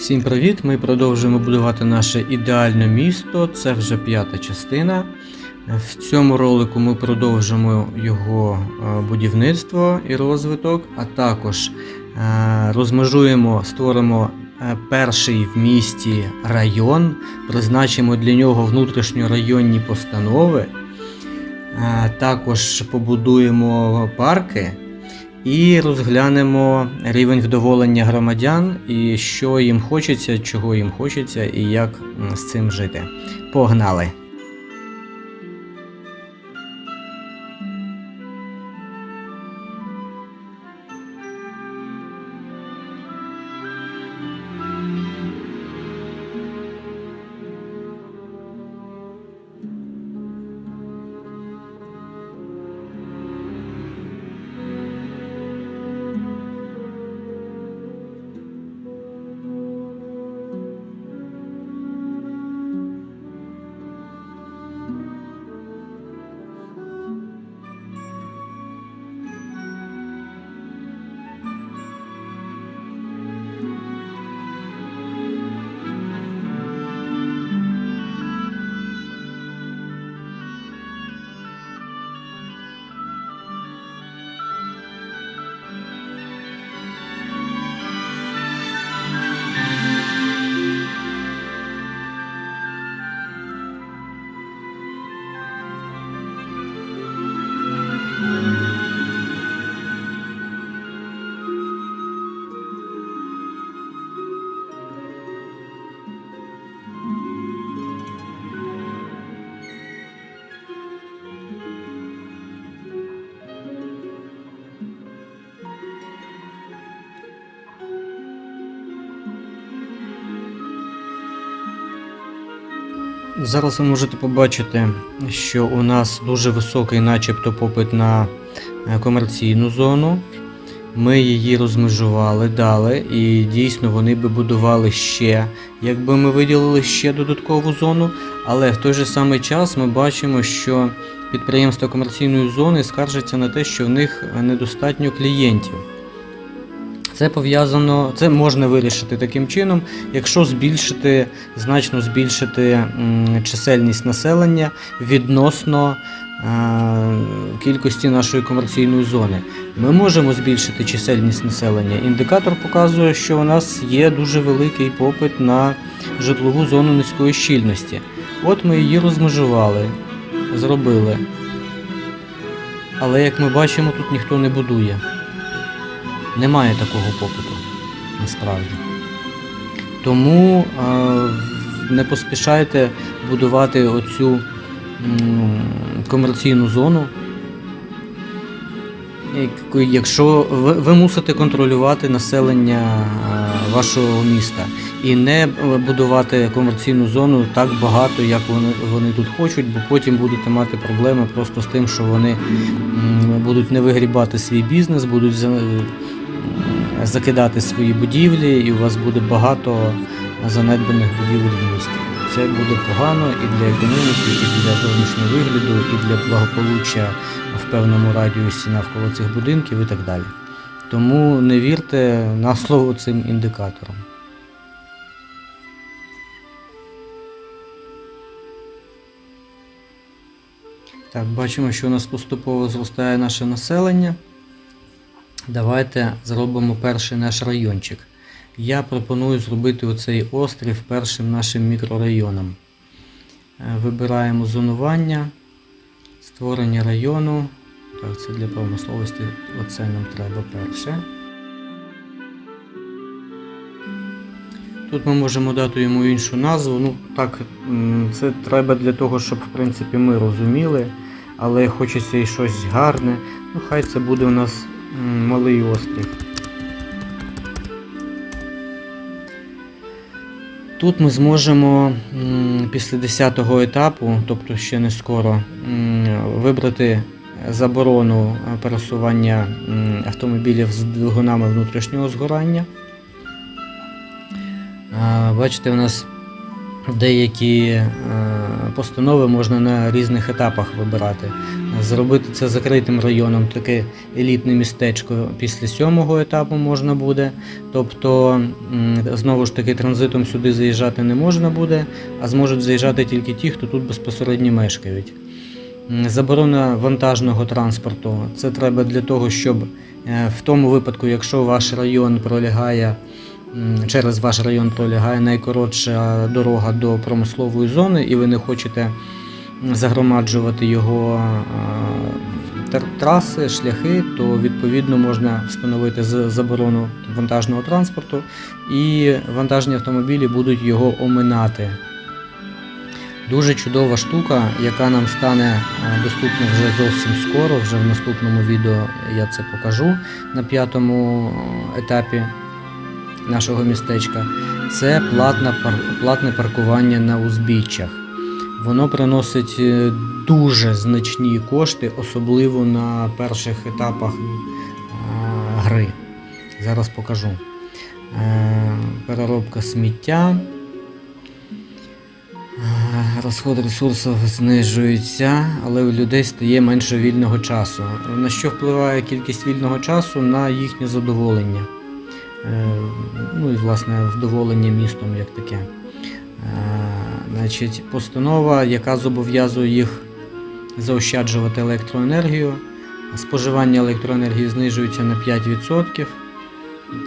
Всім привіт! Ми продовжуємо будувати наше ідеальне місто. Це вже п'ята частина. В цьому ролику ми продовжимо його е, будівництво і розвиток, а також е, розмежуємо, створимо е, перший в місті район, призначимо для нього внутрішньорайонні постанови. Також побудуємо парки і розглянемо рівень вдоволення громадян і що їм хочеться, чого їм хочеться і як з цим жити. Погнали! Зараз ви можете побачити, що у нас дуже високий, начебто, попит на е, комерційну зону. Ми її розмежували, дали, і дійсно вони би будували ще, якби ми виділили ще додаткову зону. Але в той же самий час ми бачимо, що підприємства комерційної зони скаржаться на те, що в них недостатньо клієнтів. Це пов'язано, це можна вирішити таким чином, якщо збільшити, значно збільшити чисельність населення відносно е, кількості нашої комерційної зони. Ми можемо збільшити чисельність населення. Індикатор показує, що у нас є дуже великий попит на житлову зону низької щільності. От ми її розмежували, зробили. Але як ми бачимо, тут ніхто не будує. Немає такого попиту насправді. Тому е, не поспішайте будувати оцю м, комерційну зону. Якщо ви, ви мусите контролювати населення е, вашого міста і не е, будувати комерційну зону так багато, як вони, вони тут хочуть, бо потім будете мати проблеми просто з тим, що вони будуть не вигрібати свій бізнес, будуть закидати свої будівлі, і у вас буде багато занедбаних будівель в місті. Це буде погано і для економіки, і для зовнішнього вигляду, і для благополуччя в певному радіусі навколо цих будинків і так далі. Тому не вірте на слово цим індикаторам. Так, бачимо, що у нас поступово зростає наше населення. Давайте зробимо перший наш райончик. Я пропоную зробити оцей острів першим нашим мікрорайоном. Е, Вибираємо зонування, створення району. Так, це для промисловості, оце нам треба перше. Тут ми можемо дати йому іншу назву. Ну, так, це треба для того, щоб в принципі ми розуміли, але хочеться і щось гарне. Ну, хай це буде у нас малий острів. Тут ми зможемо після 10-го етапу, тобто ще не скоро, вибрати заборону пересування автомобілів з двигунами внутрішнього згорання. Бачите, у нас деякі е, постанови можна на різних етапах вибирати. Зробити це закритим районом, таке елітне містечко після сьомого етапу можна буде. Тобто, знову ж таки, транзитом сюди заїжджати не можна буде, а зможуть заїжджати тільки ті, хто тут безпосередньо мешкають. Заборона вантажного транспорту. Це треба для того, щоб е, в тому випадку, якщо ваш район пролягає через ваш район пролягає найкоротша дорога до промислової зони, і ви не хочете загромаджувати його траси, шляхи, то відповідно можна встановити заборону вантажного транспорту, і вантажні автомобілі будуть його оминати. Дуже чудова штука, яка нам стане доступна вже зовсім скоро. Вже в наступному відео я це покажу на п'ятому етапі нашого містечка. Це платна, платне паркування на узбіччях. Воно приносить е, дуже значні кошти, особливо на перших етапах е, гри. Зараз покажу. Е, Переробка сміття. Розход ресурсів знижується, але у людей стає менше вільного часу. На що впливає кількість вільного часу на їхнє задоволення? Е, Ну і власне вдоволення містом як таке. Е, Значить, постанова, яка зобов'язує їх заощаджувати електроенергію. Споживання електроенергії знижується на 5%.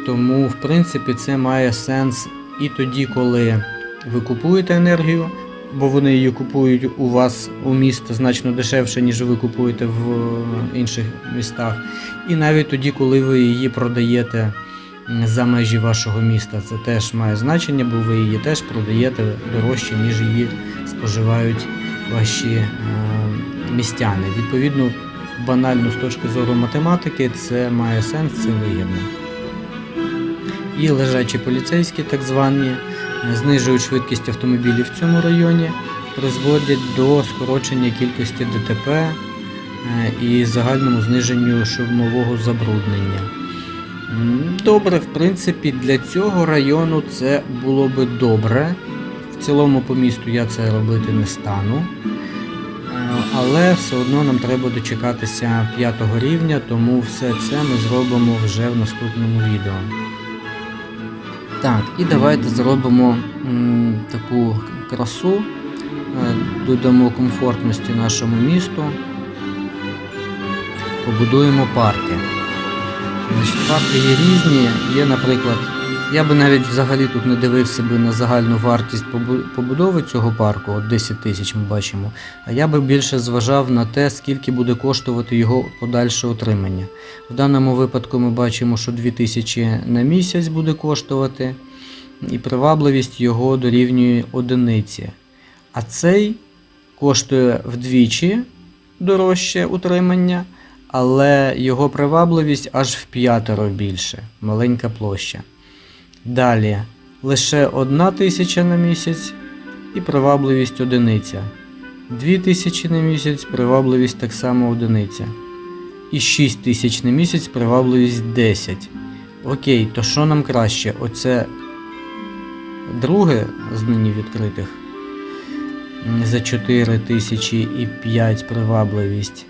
Тому, в принципі, це має сенс і тоді, коли ви купуєте енергію, бо вони її купують у вас у місто значно дешевше, ніж ви купуєте в інших містах. І навіть тоді, коли ви її продаєте за межі вашого міста, це теж має значення, бо ви її теж продаєте дорожче, ніж її споживають ваші е, містяни. Відповідно, банально з точки зору математики, це має сенс, це вигідно. І лежачі поліцейські, так звані, е, знижують швидкість автомобілів в цьому районі, призводять до скорочення кількості ДТП е, і загальному зниженню шумового забруднення. Добре, в принципі, для цього району це було би добре. В цілому по місту я це робити не стану. Е, Але все одно нам треба дочекатися п'ятого рівня, тому все це ми зробимо вже в наступному відео. Так, і давайте зробимо таку красу, е, додамо комфортності нашому місту, побудуємо парки. Парки є різні. Є, наприклад, я би навіть взагалі тут не дивився би на загальну вартість побудови цього парку, от 10 тисяч ми бачимо. А я би більше зважав на те, скільки буде коштувати його подальше утримання. В даному випадку ми бачимо, що 2 тисячі на місяць буде коштувати, і привабливість його дорівнює одиниці. А цей коштує вдвічі дорожче утримання, але його привабливість аж в п'ятеро більше, маленька площа. Далі лише 1 тисяча на місяць і привабливість одиниця. 2 тисячі на місяць, привабливість так само одиниця. І 6 тисяч на місяць, привабливість 10. Окей, то що нам краще? Оце друге з нині відкритих за 4 тисячі і 5 привабливість.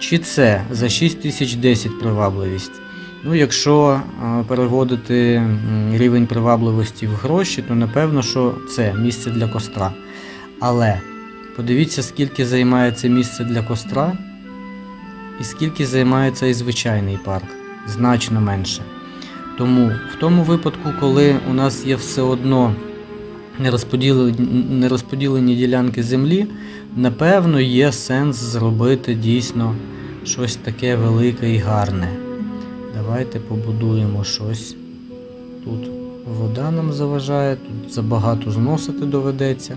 Чи це за 6 тисяч 10 привабливість? Ну, якщо переводити рівень привабливості в гроші, то напевно, що це місце для костра. Але подивіться, скільки займає це місце для костра, і скільки займає цей звичайний парк. Значно менше. Тому в тому випадку, коли у нас є все одно нерозподілені, нерозподілені ділянки землі, напевно, є сенс зробити дійсно щось таке велике і гарне. Давайте побудуємо щось. Тут вода нам заважає, тут забагато зносити доведеться.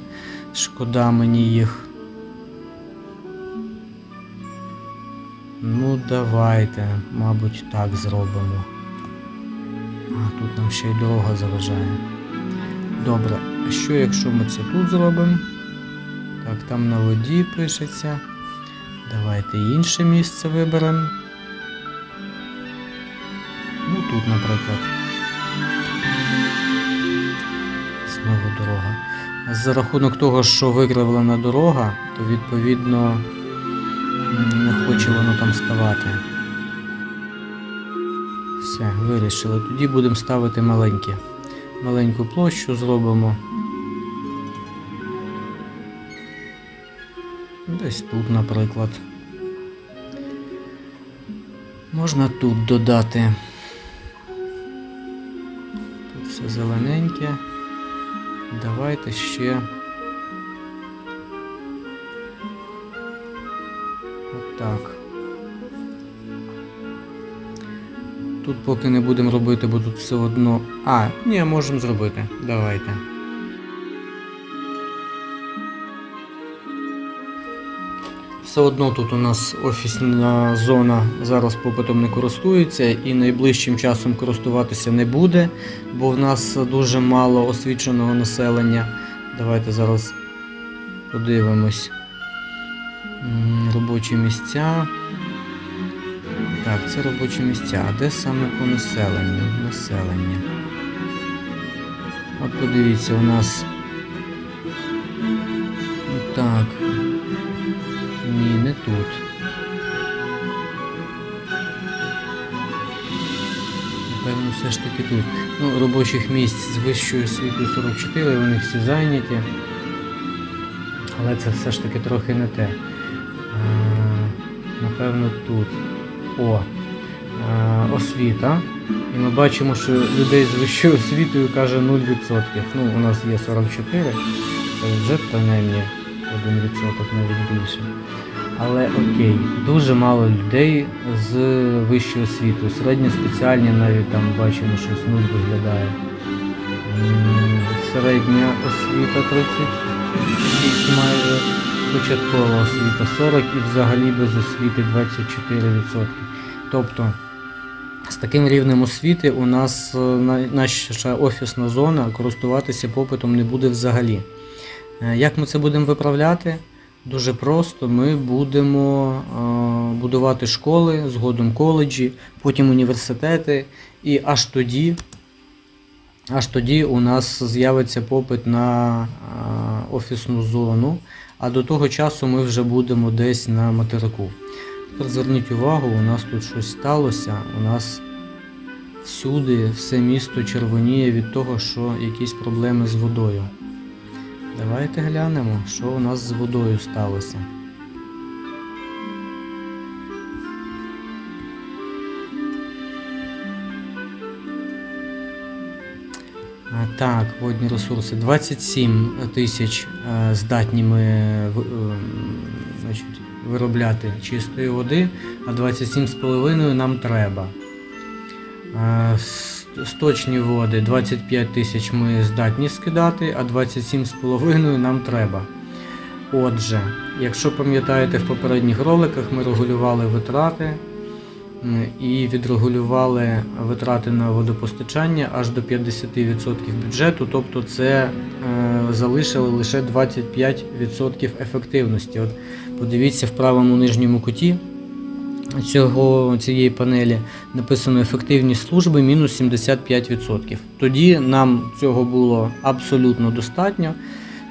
Шкода мені їх. Ну, давайте, мабуть, так зробимо. А, тут нам ще й дорога заважає. Добре, а що якщо ми це тут зробимо? Так, там на воді пишеться. Давайте інше місце виберемо. Ну тут, наприклад. Знову дорога. За рахунок того, що викривлена дорога, то відповідно не хоче воно там ставати. Все, вирішили. Тоді будемо ставити маленькі. Маленьку площу зробимо. Десь тут, наприклад. Можна тут додати. Тут все зелененьке. Давайте ще. Отак. Тут поки не будемо робити, бо тут все одно. А, ні, можемо зробити. Давайте. Все одно тут у нас офісна зона зараз попитом не користується і найближчим часом користуватися не буде, бо в нас дуже мало освіченого населення. Давайте зараз подивимось. Робочі місця. Так, це робочі місця. А де саме по населенню? Населення. От подивіться, у нас. Робочих місць з вищою освітою 44, вони всі зайняті. Але це все ж таки трохи не те. Напевно, тут. О, освіта. І ми бачимо, що людей з вищою освітою каже 0%. Ну, у нас є 44, це вже принаймні 1% навіть більше. Але окей, дуже мало людей з вищою освітою. Середньоспеціальні навіть там бачимо, щось 0 виглядає. Середня освіта 36 майже, початкова освіта 40 і взагалі без освіти 24%. Тобто з таким рівнем освіти у нас е, наша офісна зона користуватися попитом не буде взагалі. Е, Як ми це будемо виправляти? Дуже просто. Ми будемо будувати школи, згодом коледжі, потім університети, і аж тоді, аж тоді у нас з'явиться попит на офісну зону, а до того часу ми вже будемо десь на материку. Тепер зверніть увагу, у нас тут щось сталося. У нас всюди все місто червоніє від того, що якісь проблеми з водою. Давайте глянемо, що у нас з водою сталося. Так, водні ресурси. 27 тисяч е, здатні ми е, значить, виробляти чистої води, а 27,5 нам треба. Сточні води 25 тисяч ми здатні скидати, а 27,5 нам треба. Отже, якщо пам'ятаєте, в попередніх роликах ми регулювали витрати і відрегулювали витрати на водопостачання аж до 50% бюджету, тобто це е, залишили лише 25% ефективності. От подивіться в правому нижньому куті цього, цієї панелі написано ефективність служби мінус 75%. Тоді нам цього було абсолютно достатньо.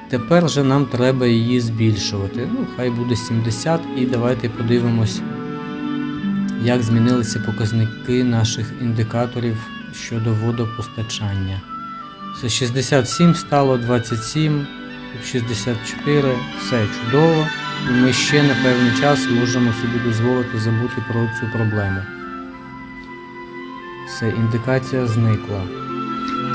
Тепер же нам треба її збільшувати. Ну, хай буде 70 і давайте подивимось, як змінилися показники наших індикаторів щодо водопостачання. Це 67 стало 27, 64, все чудово. Ми ще на певний час можемо собі дозволити забути про цю проблему. Все, індикація зникла.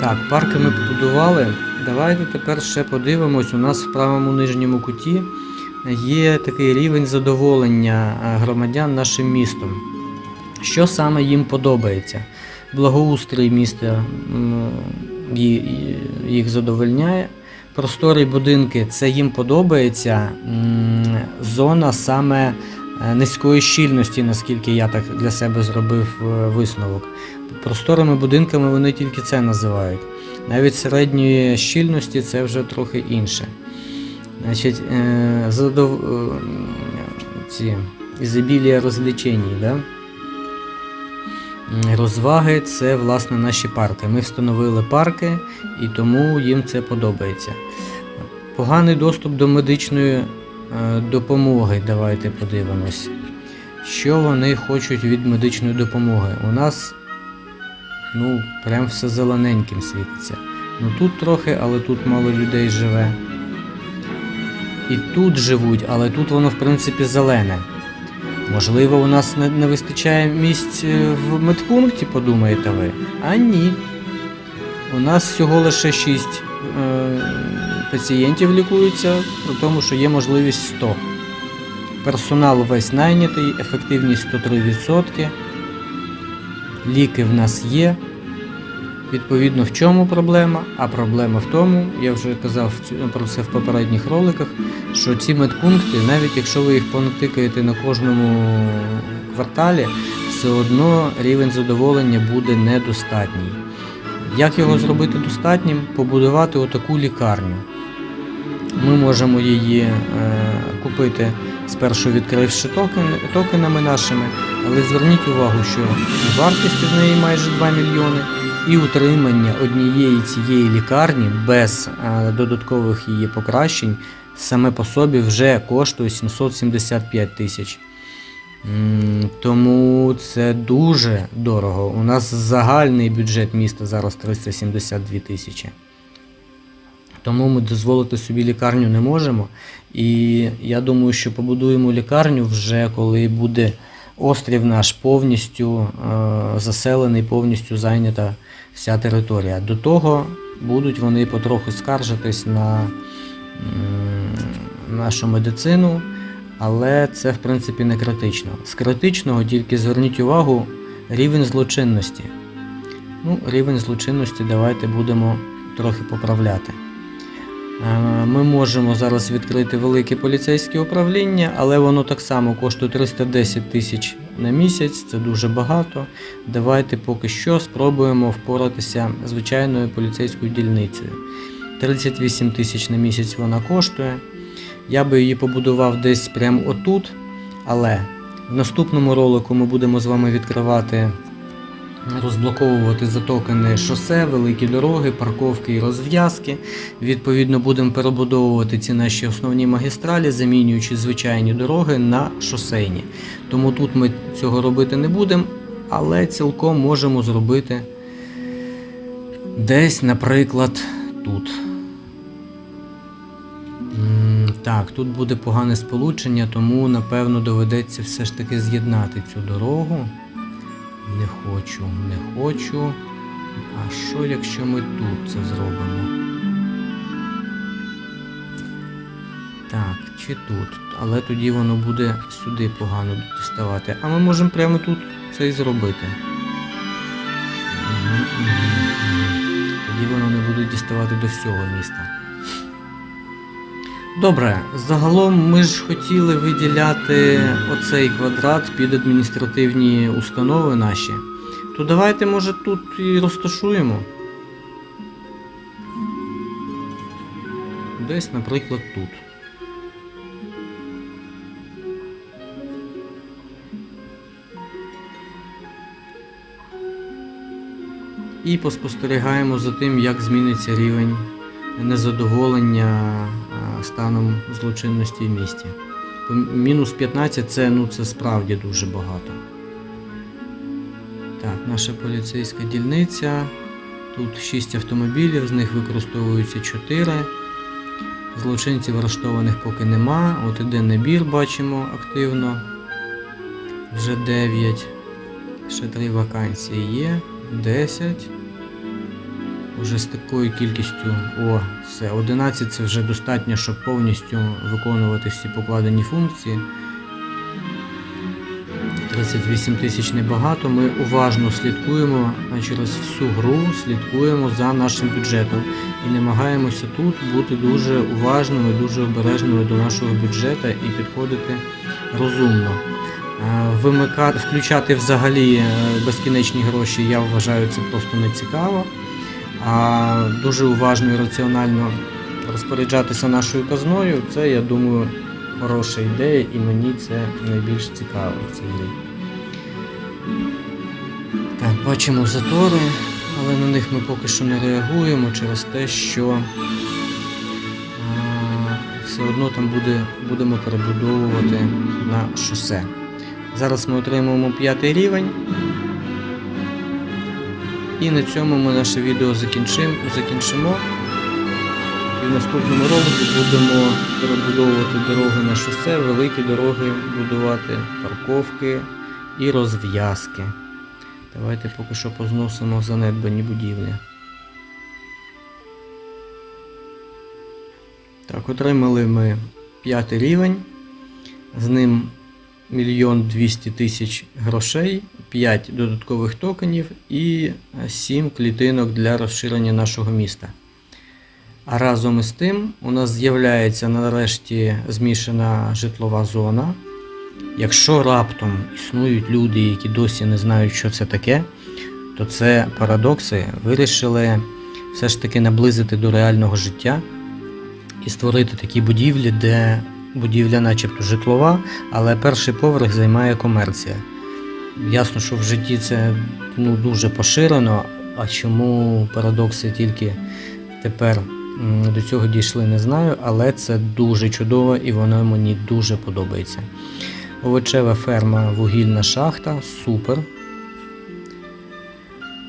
Так, парки ми побудували. Давайте тепер ще подивимось. У нас в правому нижньому куті є такий рівень задоволення е, громадян нашим містом. Що саме їм подобається? Благоустрій міста їх задовольняє. Просторі будинки це їм подобається. Зона саме е, низької щільності, наскільки я так для себе зробив е, висновок. Просторими будинками вони тільки це називають. Навіть середньої щільності це вже трохи інше. Значить, е, задов... ці ізобілія розлічень, да? Розваги це власне наші парки. Ми встановили парки і тому їм це подобається. Поганий доступ до медичної е, допомоги. Давайте подивимось. Що вони хочуть від медичної допомоги? У нас ну, прям все зелененьким світиться. Ну тут трохи, але тут мало людей живе. І тут живуть, але тут воно в принципі зелене. Можливо, у нас не, вистачає місць е, в медпункті, подумаєте ви? А ні. У нас всього лише 6 е, пацієнтів лікуються, при тому, що є можливість 100. Персонал весь найнятий, ефективність 103%. Ліки в нас є. Відповідно, в чому проблема? А проблема в тому, я вже казав про це в попередніх роликах, що ці медпункти, навіть якщо ви їх понатикаєте на кожному кварталі, все одно рівень задоволення буде недостатній. Як його зробити достатнім? Побудувати отаку лікарню. Ми можемо її е, купити спершу відкривши токен, токенами нашими, але зверніть увагу, що вартість в неї майже 2 мільйони, і утримання однієї цієї лікарні без е, додаткових її покращень саме по собі вже коштує 775 тисяч. Тому це дуже дорого. У нас загальний бюджет міста зараз 372 тисячі. Тому ми дозволити собі лікарню не можемо. І я думаю, що побудуємо лікарню вже коли буде острів наш повністю е, заселений, повністю зайнята вся територія. До того будуть вони потроху скаржитись на нашу медицину, але це в принципі не критично. З критичного тільки зверніть увагу рівень злочинності. Ну, рівень злочинності давайте будемо трохи поправляти. Ми можемо зараз відкрити велике поліцейське управління, але воно так само коштує 310 тисяч на місяць, це дуже багато. Давайте поки що спробуємо впоратися звичайною поліцейською дільницею. 38 тисяч на місяць вона коштує. Я би її побудував десь прямо отут, але в наступному ролику ми будемо з вами відкривати розблоковувати за токени шосе, великі дороги, парковки і розв'язки. Відповідно, будемо перебудовувати ці наші основні магістралі, замінюючи звичайні дороги на шосейні. Тому тут ми цього робити не будемо, але цілком можемо зробити десь, наприклад, тут. Так, тут буде погане сполучення, тому напевно доведеться все ж таки з'єднати цю дорогу. Не хочу, не хочу. А що якщо ми тут це зробимо? Так, чи тут? Але тоді воно буде сюди погано діставати. А ми можемо прямо тут це і зробити. Тоді воно не буде діставати до всього міста. Добре, загалом ми ж хотіли виділяти оцей квадрат під адміністративні установи наші. То давайте, може, тут і розташуємо. Десь, наприклад, тут. І поспостерігаємо за тим, як зміниться рівень незадоволення станом злочинності в місті. Мінус 15 це, ну, це справді дуже багато. Так, наша поліцейська дільниця. Тут 6 автомобілів, з них використовуються 4. Злочинців арештованих поки нема. От іде набір, бачимо активно. Вже 9. Ще 3 вакансії є. 10. Уже з такою кількістю, о, все, 11 це вже достатньо, щоб повністю виконувати всі покладені функції. 38 тисяч небагато. Ми уважно слідкуємо через всю гру, слідкуємо за нашим бюджетом і намагаємося тут бути дуже уважними, дуже обережними до нашого бюджету і підходити розумно. Е, Вимикати, включати взагалі е, безкінечні гроші, я вважаю, це просто не цікаво. Дуже уважно і раціонально розпоряджатися нашою казною, це, я думаю, хороша ідея, і мені це найбільш цікаво в цій грі. Так, бачимо затори, але на них ми поки що не реагуємо через те, що а, все одно там буде, будемо перебудовувати на шосе. Зараз ми отримуємо п'ятий рівень. І на цьому ми наше відео закінчимо. закінчимо. І в наступному ролику будемо перебудовувати дороги на шосе, великі дороги будувати, парковки і розв'язки. Давайте поки що позносимо занедбані будівлі. Так, отримали ми п'ятий рівень. З ним мільйон 200 тисяч грошей, 5 додаткових токенів і 7 клітинок для розширення нашого міста. А разом із тим у нас з'являється нарешті змішана житлова зона. Якщо раптом існують люди, які досі не знають, що це таке, то це парадокси вирішили все ж таки наблизити до реального життя і створити такі будівлі, де будівля начебто житлова, але перший поверх займає комерція. Ясно, що в житті це ну, дуже поширено, а чому парадокси тільки тепер до цього дійшли, не знаю, але це дуже чудово і воно мені дуже подобається. Овочева ферма, вугільна шахта, супер.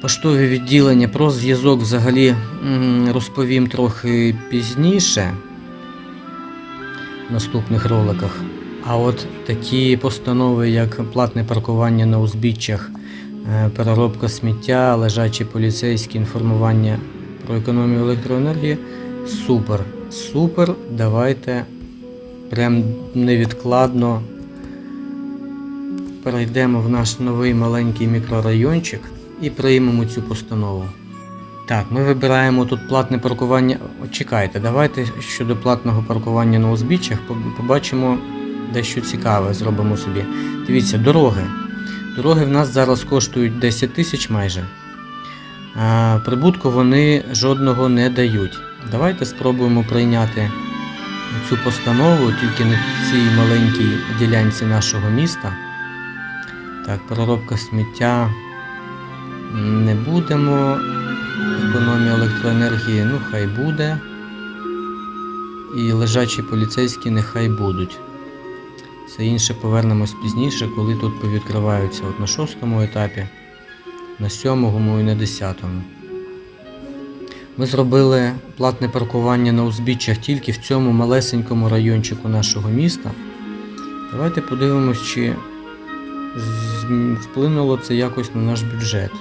Поштові відділення про зв'язок взагалі розповім трохи пізніше наступних роликах. А от такі постанови, як платне паркування на узбіччях, е, переробка сміття, лежачі поліцейські інформування про економію електроенергії супер. Супер. Давайте прям невідкладно перейдемо в наш новий маленький мікрорайончик і приймемо цю постанову. Так, ми вибираємо тут платне паркування. Чекайте, давайте щодо платного паркування на узбіччях побачимо дещо цікаве, зробимо собі. Дивіться, дороги. Дороги в нас зараз коштують 10 тисяч майже. А, прибутку вони жодного не дають. Давайте спробуємо прийняти цю постанову тільки на цій маленькій ділянці нашого міста. Так, переробка сміття не будемо. Економія електроенергії, ну хай буде. І лежачі поліцейські нехай будуть. Все інше повернемось пізніше, коли тут повідкриваються от на шостому етапі, на сьомому і на десятому. Ми зробили платне паркування на узбіччях тільки в цьому малесенькому райончику нашого міста. Давайте подивимось, чи вплинуло це якось на наш бюджет.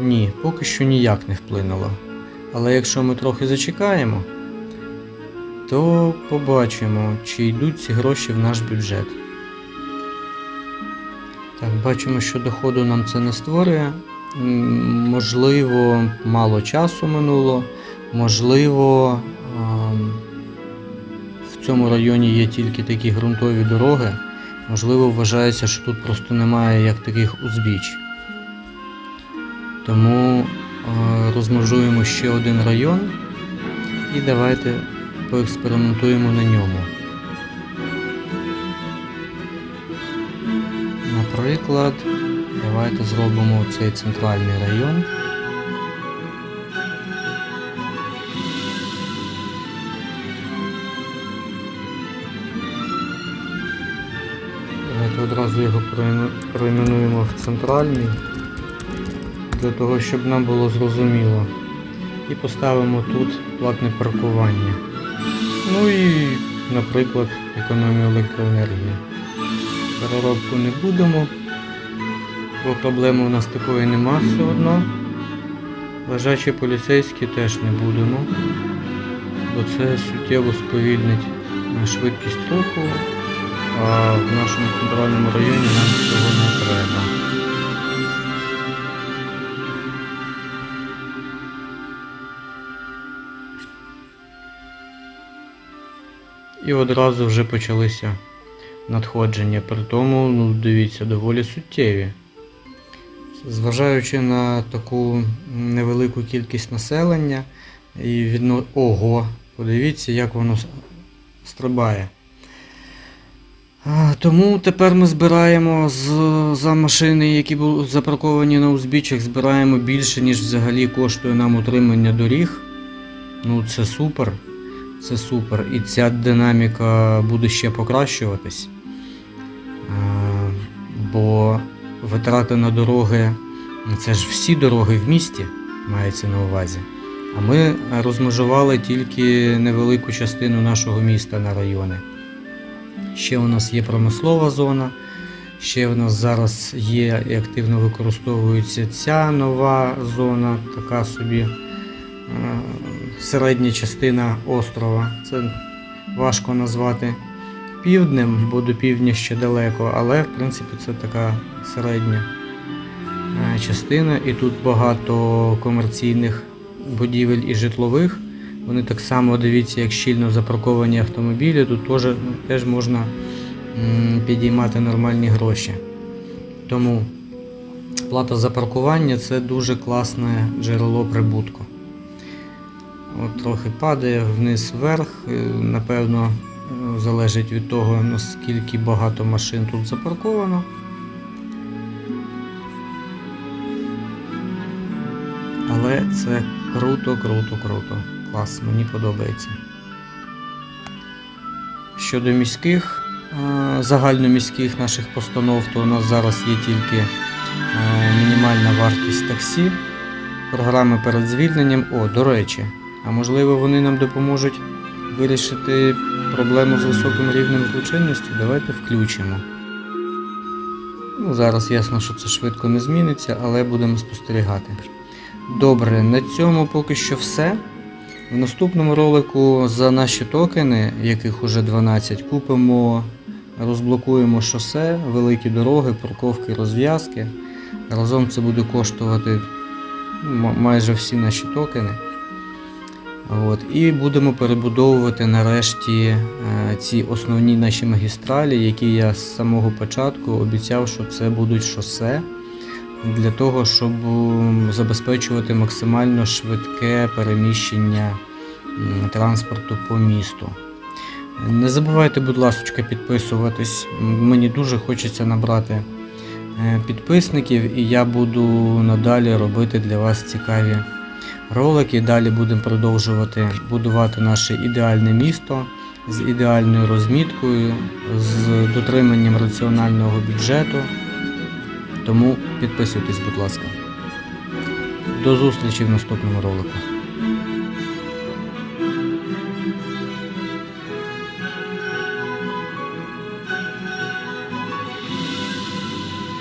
Ні, поки що ніяк не вплинуло. Але якщо ми трохи зачекаємо, то побачимо, чи йдуть ці гроші в наш бюджет. Так, бачимо, що доходу нам це не створює. Можливо, мало часу минуло, можливо, в цьому районі є тільки такі ґрунтові дороги. Можливо, вважається, що тут просто немає як таких узбіч. Тому е, розмежуємо ще один район і давайте поекспериментуємо на ньому. Наприклад, давайте зробимо цей центральний район. Давайте одразу його перейменуємо в центральний для того, щоб нам було зрозуміло. І поставимо тут платне паркування. Ну і, наприклад, економію електроенергії. Переробку не будемо, бо проблеми у нас такої нема все одно. Лежачі поліцейські теж не будемо, бо це суттєво сповільнить швидкість руху, а в нашому центральному районі нам цього не треба. І одразу вже почалися надходження. При тому, ну, дивіться, доволі суттєві. Зважаючи на таку невелику кількість населення і відно... Ого, подивіться, як воно стрибає. Тому тепер ми збираємо з, за машини, які були запарковані на узбіччях, збираємо більше, ніж взагалі коштує нам утримання доріг. Ну це супер. Це супер. І ця динаміка буде ще покращуватись. Е, Бо витрати на дороги це ж всі дороги в місті мається на увазі. А ми розмежували тільки невелику частину нашого міста на райони. Ще у нас є промислова зона, ще у нас зараз є і активно використовується ця нова зона, така собі середня частина острова. Це важко назвати півднем, бо до півдня ще далеко, але в принципі це така середня е, частина. І тут багато комерційних будівель і житлових. Вони так само дивіться, як щільно запарковані автомобілі. Тут теж, теж можна підіймати нормальні гроші. Тому плата за паркування це дуже класне джерело прибутку. От трохи падає вниз вверх. е, Напевно, е, залежить від того, наскільки багато машин тут запарковано. Але це круто, круто, круто. Клас, мені подобається. Щодо міських, е, загальноміських наших постанов, то у нас зараз є тільки мінімальна вартість таксі, програми перед звільненням. О, до речі, а можливо вони нам допоможуть вирішити проблему з високим рівнем злочинності. Давайте включимо. Ну, зараз ясно, що це швидко не зміниться, але будемо спостерігати. Добре, на цьому поки що все. В наступному ролику за наші токени, яких уже 12, купимо, розблокуємо шосе, великі дороги, парковки, розв'язки. Разом це буде коштувати майже всі наші токени. От, і будемо перебудовувати нарешті е, ці основні наші магістралі, які я з самого початку обіцяв, що це будуть шосе для того, щоб забезпечувати максимально швидке переміщення транспорту по місту. Не забувайте, будь ласка, підписуватись. Мені дуже хочеться набрати е, підписників, і я буду надалі робити для вас цікаві ролики. Далі будемо продовжувати будувати наше ідеальне місто з ідеальною розміткою, з дотриманням раціонального бюджету. Тому підписуйтесь, будь ласка. До зустрічі в наступному ролику.